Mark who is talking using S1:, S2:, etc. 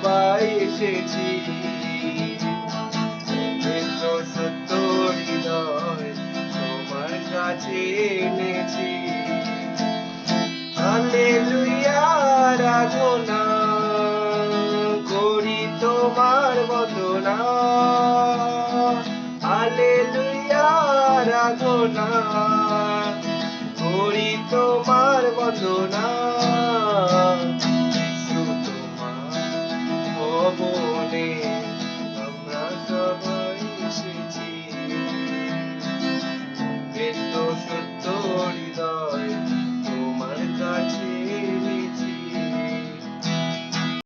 S1: সবাই এসেছি। তোমার কাছে এনেছি। হালেলুয়া আরাধনা করি তোমার বন্দনা হালেলুয়া আরাধনা করি তোমার বন্দনা 信じきっとずっと